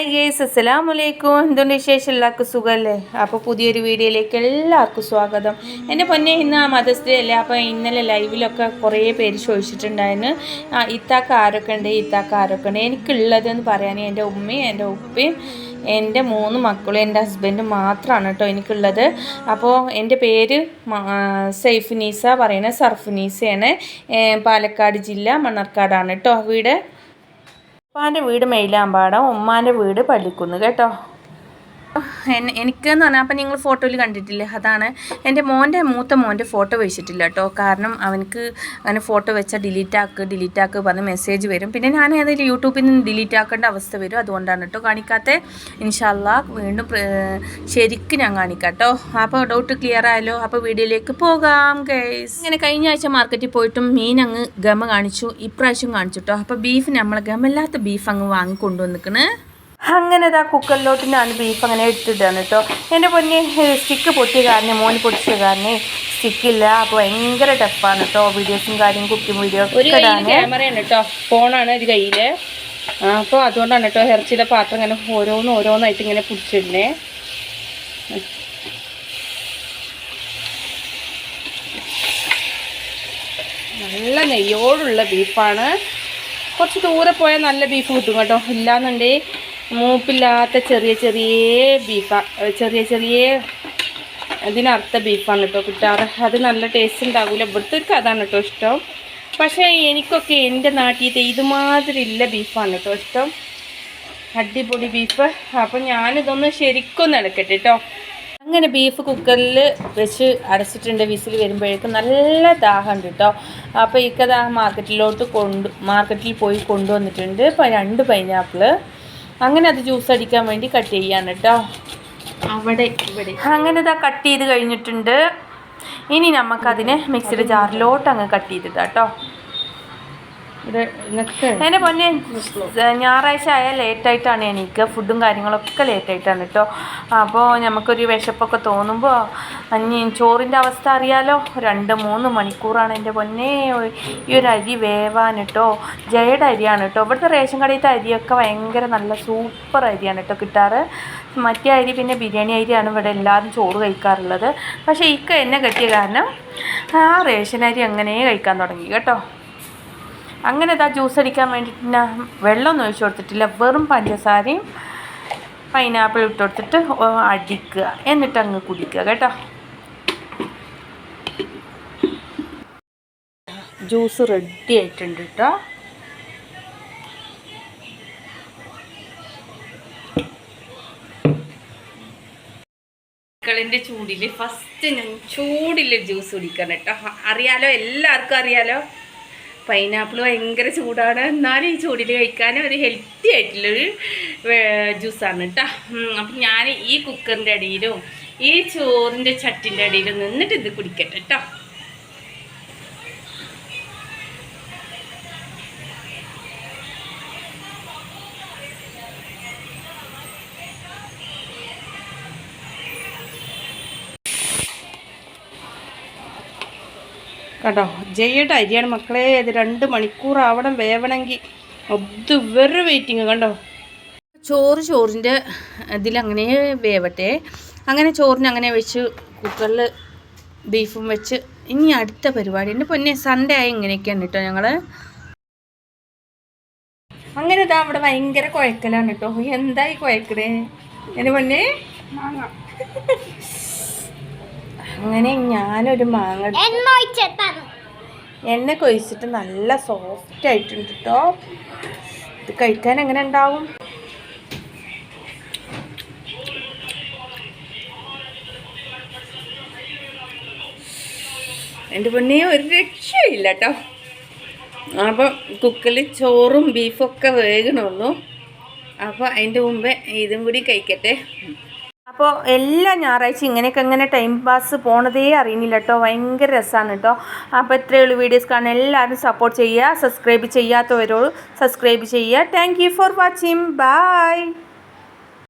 Hi guys അസ്സലാം വലൈക്കും എന്തുകൊണ്ട് വിശേഷം? എല്ലാവർക്കും സുഖമല്ലേ അപ്പോൾ പുതിയൊരു വീഡിയോയിലേക്ക് എല്ലാവർക്കും സ്വാഗതം. എന്റെ പൊന്നെ ഇന്ന് ആ മദർസ് ഡേ അല്ലേ അപ്പോൾ ഇന്നലെ ലൈവിലൊക്കെ കുറേ പേര് ചോദിച്ചിട്ടുണ്ടായിരുന്നു. ആ ഇത്താക്ക ആരൊക്കെ ഉണ്ട്? ഇത്താക്ക ആരൊക്കെ ഉണ്ട്? എനിക്കുള്ളതെന്ന് പറയാൻ എന്റെ ഉമ്മയും എന്റെ ഉപ്പയും എന്റെ മൂന്ന് മക്കളും എന്റെ ഹസ്ബൻഡും മാത്രമാണ് കേട്ടോ എനിക്കുള്ളത്. അപ്പോൾ എന്റെ പേര് സൈഫുനീസ പറയുന്നത് സർഫുനീസയാണ്. പാലക്കാട് ജില്ല മണ്ണാർക്കാടാണ് കേട്ടോ വീട്. ഉപ്പാന്റെ വീട് മയിലാമ്പാടം ഉമ്മാന്റെ വീട് പള്ളിക്കുന്ന് കേട്ടോ. എനിക്കെന്ന് പറഞ്ഞാൽ അപ്പം നിങ്ങൾ ഫോട്ടോയിൽ കണ്ടിട്ടില്ലേ? അതാണ്. എന്റെ മോന്റെ മൂത്ത മോന്റെ ഫോട്ടോ വെച്ചിട്ടില്ല കേട്ടോ കാരണം അവനക്ക് അങ്ങനെ ഫോട്ടോ വെച്ചാൽ ഡിലീറ്റ് ആക്ക് ഡിലീറ്റ് ആക്ക് പറഞ്ഞ് മെസ്സേജ് വരും. പിന്നെ ഞാൻ ഏതെങ്കിലും യൂട്യൂബിൽ നിന്ന് ഡിലീറ്റ് ആക്കേണ്ട അവസ്ഥ വരും. അതുകൊണ്ടാണ് കേട്ടോ കാണിക്കാത്ത. ഇൻഷാല്ല വീണ്ടും ശരിക്കും ഞാൻ കാണിക്കാം കേട്ടോ അപ്പോൾ ഡൗട്ട് ക്ലിയർ ആയാലോ അപ്പോൾ വീഡിയോയിലേക്ക് പോകാം ഗൈസ്. ഇങ്ങനെ കഴിഞ്ഞ ആഴ്ച മാർക്കറ്റിൽ പോയിട്ടും മീൻ അങ്ങ് ഗമ കാണിച്ചു ഇപ്രാവശ്യം കാണിച്ചു കേട്ടോ അപ്പോൾ ബീഫ് നമ്മളെ ഗമല്ലാത്ത ബീഫ് അങ്ങ് വാങ്ങി കൊണ്ടുവന്നിക്കണ് അങ്ങനെ ഇതാ കുക്കറിലോട്ടിനാണ് ബീഫ് അങ്ങനെ എടുത്തിട്ടാണ് കേട്ടോ. എന്റെ പൊന്നെ സ്റ്റിക്ക് പൊട്ടിയ കാരണം മോന് പൊട്ടിച്ച കാരണം സ്റ്റിക്കില്ല അപ്പോൾ ഭയങ്കര ടഫാണ് കേട്ടോ. വീഡിയോസും കാര്യം കുക്കിംഗ് വീഡിയോ ക്യാമറയാണ് കേട്ടോ. ഫോണാണ് ഒരു കയ്യിൽ അപ്പോൾ അതുകൊണ്ടാണ് കേട്ടോ ഇറച്ചിയുടെ പാത്രം ഇങ്ങനെ ഓരോന്ന് ഓരോന്നായിട്ട് ഇങ്ങനെ പിടിച്ചിടണേ നല്ല നെയ്യോടുള്ള ബീഫാണ് കുറച്ച് ദൂരെ പോയാൽ നല്ല ബീഫ് കിട്ടും കേട്ടോ. ഇല്ലാന്നുണ്ടെങ്കിൽ മൂപ്പില്ലാത്ത ചെറിയ ചെറിയ ബീഫാ. ചെറിയ ചെറിയ അതിനർത്ഥ ബീഫാണ് കേട്ടോ കിട്ടാറ്. അത് നല്ല ടേസ്റ്റ് ഉണ്ടാകില്ല ഇവിടുത്തെ അതാണ് കേട്ടോ ഇഷ്ടം. പക്ഷേ എനിക്കൊക്കെ എന്റെ നാട്ടിലത്തെ ഇതുമാതിരി ഇല്ല ബീഫാണ് കേട്ടോ ഇഷ്ടം. അടിപൊളി ബീഫ്. അപ്പം ഞാനിതൊന്ന് ശരിക്കും നടക്കട്ടെ കേട്ടോ അങ്ങനെ ബീഫ് കുക്കറിൽ വെച്ച് അടച്ചിട്ടുണ്ട് വിസിൽ വരുമ്പോഴേക്കും. നല്ല ദാഹമുണ്ട് കേട്ടോ അപ്പോൾ ഇക്കത് മാർക്കറ്റിലോട്ട് കൊണ്ട് മാർക്കറ്റിൽ പോയി കൊണ്ടുവന്നിട്ടുണ്ട്. രണ്ട് പൈനാപ്പിൾ അങ്ങനെ അത് ജ്യൂസ് അടിക്കാൻ വേണ്ടി കട്ട് ചെയ്യാണ് കേട്ടോ. അവിടെ ഇവിടെ. അങ്ങനെ ഇതാ കട്ട് ചെയ്ത് കഴിഞ്ഞിട്ടുണ്ട്. ഇനി നമുക്കതിനെ മിക്സിയുടെ ജാറിലോട്ട് അങ്ങ് കട്ട്. ചെയ്തിട്ടാ എന്നെ പൊന്നെ ഞായറാഴ്ച ആയാൽ ലേറ്റായിട്ടാണ് എനിക്ക് ഫുഡും കാര്യങ്ങളൊക്കെ ലേറ്റായിട്ടാണ് കേട്ടോ അപ്പോൾ നമുക്കൊരു വിശപ്പൊക്കെ തോന്നുമ്പോൾ അഞ്ഞ് ചോറിന്റെ അവസ്ഥ അറിയാലോ? രണ്ട് മൂന്ന് മണിക്കൂറാണ് എന്റെ പൊന്നെ. ഈ ഒരു അരി വേവാൻ കേട്ടോ ജയയുടെ അരിയാണ് കേട്ടോ ഇവിടുത്തെ റേഷൻ കടയിലത്തെ അരിയൊക്കെ ഭയങ്കര നല്ല സൂപ്പർ അരിയാണ് കേട്ടോ കിട്ടാറ്. മറ്റേ അരി പിന്നെ ബിരിയാണി അരിയാണ് ഇവിടെ എല്ലാവരും ചോറ് കഴിക്കാറുള്ളത്. പക്ഷേ ഇക്ക എന്നെ കെട്ടിയ കാരണം ആ റേഷൻ അരി അങ്ങനെ കഴിക്കാൻ തുടങ്ങി കേട്ടോ. അങ്ങനെ ഇതാ ജ്യൂസ് അടിക്കാൻ വേണ്ടിയിട്ട് ഞാൻ വെള്ളമൊന്നും ഒഴിച്ചു കൊടുത്തിട്ടില്ല. വെറും പഞ്ചസാരയും പൈനാപ്പിൾ ഇട്ട് കൊടുത്തിട്ട് അടിക്കുക. എന്നിട്ട് അങ്ങ് കുടിക്കുക കേട്ടോ. ജ്യൂസ് റെഡി ആയിട്ടുണ്ട് കേട്ടോ മക്കളിന്റെ ചൂടിൽ ഫസ്റ്റ് ഞാൻ ചൂടിൽ ജ്യൂസ് കുടിക്കണം കേട്ടോ അറിയാലോ? എല്ലാവർക്കും അറിയാലോ? പൈനാപ്പിൾ ഭയങ്കര ചൂടാണ്. എന്നാലും ഈ ചൂടിൽ കഴിക്കാൻ ഒരു ഹെൽത്തി ആയിട്ടുള്ളൊരു ജ്യൂസാണ് കേട്ടോ അപ്പം ഞാൻ ഈ കുക്കറിന്റെ അടിയിലും ഈ ചോറിന്റെ ചട്ടിന്റെ അടിയിലും നിന്നിട്ട് ഇത് കുടിക്കട്ടെ കേട്ടോ കേട്ടോ ജയ്യുടെ അരിയാണ് മക്കളെ ഇത് രണ്ട് മണിക്കൂർ ആവണം വേവണമെങ്കിൽ. അത് വെറു വെയിറ്റിങ് കണ്ടോ? ചോറ് ചോറിന്റെ ഇതിലങ്ങനെ വേവട്ടെ. അങ്ങനെ ചോറിന് അങ്ങനെ വെച്ച് കുക്കറിൽ ബീഫും വെച്ച് ഇനി അടുത്ത പരിപാടി. എന്റെ പൊന്നെ സൺഡേ ആയി ഇങ്ങനെയൊക്കെയാണ് കേട്ടോ ഞങ്ങൾ അങ്ങനെ ഇതാ അവിടെ ഭയങ്കര കുഴക്കലാണ് കേട്ടോ. എന്തായി കുഴക്കണേ എന്റെ പൊന്നെ? അങ്ങനെ ഞാനൊരു മാങ്ങ എണ്ണ കൊഴിച്ചിട്ട് നല്ല സോഫ്റ്റ് ആയിട്ടുണ്ട് കേട്ടോ ഇത് കഴിക്കാൻ എങ്ങനെ ഉണ്ടാവും? എന്റെ പൊന്നെ ഒരു രക്ഷയില്ല കേട്ടോ അപ്പം കുക്കറിൽ ചോറും ബീഫൊക്കെ വേഗണുള്ളൂ അപ്പോൾ അതിന്റെ മുമ്പേ ഇതും കൂടി കഴിക്കട്ടെ. അപ്പോൾ എല്ലാ ഞായറാഴ്ച ഇങ്ങനെയൊക്കെ ഇങ്ങനെ ടൈം പാസ് പോണതേ അറിയുന്നില്ല കേട്ടോ ഭയങ്കര രസമാണ് കേട്ടോ അപ്പോൾ ഇത്രയുള്ള വീഡിയോസ് കാണാൻ. എല്ലാവരും സപ്പോർട്ട് ചെയ്യുക. സബ്സ്ക്രൈബ് ചെയ്യാത്തവരോട് സബ്സ്ക്രൈബ് ചെയ്യുക. Thank for watching bye